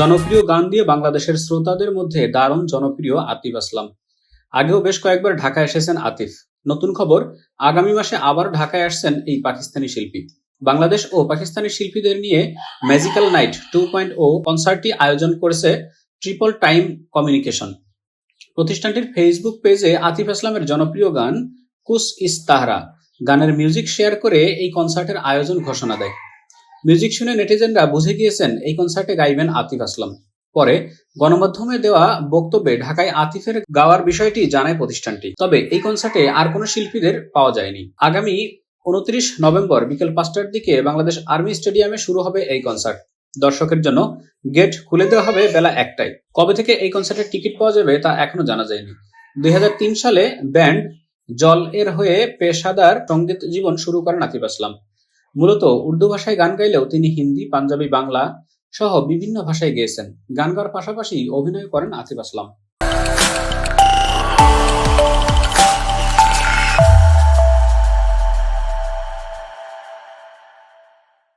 জনপ্রিয় গান দিয়ে বাংলাদেশের শ্রোতাদের মধ্যে দারুণ জনপ্রিয় আতিফ আসলাম। আগেও বেশ কয়েকবার ঢাকায় এসেছেন আতিফ। নতুন খবর, আগামী মাসে আবার ঢাকায় আসছেন এই পাকিস্তানি শিল্পী। বাংলাদেশ ও পাকিস্তানি শিল্পীদের নিয়ে magical night two point O কনসার্টটি আয়োজন করেছে ট্রিপল টাইম কমিউনিকেশন প্রতিষ্ঠানটির ফেসবুক পেজে আতিফ আসলামের জনপ্রিয় গান কুস ইস্তাহরা গানের মিউজিক শেয়ার করে এই কনসার্টের আয়োজন ঘোষণা দেয়। মিউজিক শুনে নেটিজেনরা বুঝে গিয়েছেন, এই কনসার্টে গাইবেন আতিফ আসলাম। পরে গণমাধ্যমে দেওয়া বক্তব্যে ঢাকায় আতিফের গাওয়ার বিষয়টি জানায় প্রতিষ্ঠানটি। তবে এই কনসার্টে আর কোনো শিল্পীদের পাওয়া যায়নি। আগামী উনত্রিশ নভেম্বর বিকেল পাঁচটার দিকে বাংলাদেশ আর্মি স্টেডিয়ামে শুরু হবে এই কনসার্ট দর্শকের জন্য গেট খুলে দেওয়া হবে বেলা একটায়। কবে থেকে এই কনসার্টের টিকিট পাওয়া যাবে তা এখনও জানা যায়নি। দুই হাজার তিন সালে ব্যান্ড জল এর হয়ে পেশাদার সংগীত জীবন শুরু করেন আতিফ আসলাম। মূলত উর্দু ভাষায় গান গাইলেও তিনি হিন্দি, পাঞ্জাবি, বাংলা সহ বিভিন্ন ভাষায় গেয়েছেন। গান গাওয়ার পাশাপাশি অভিনয় করেন আতিফ আসলাম।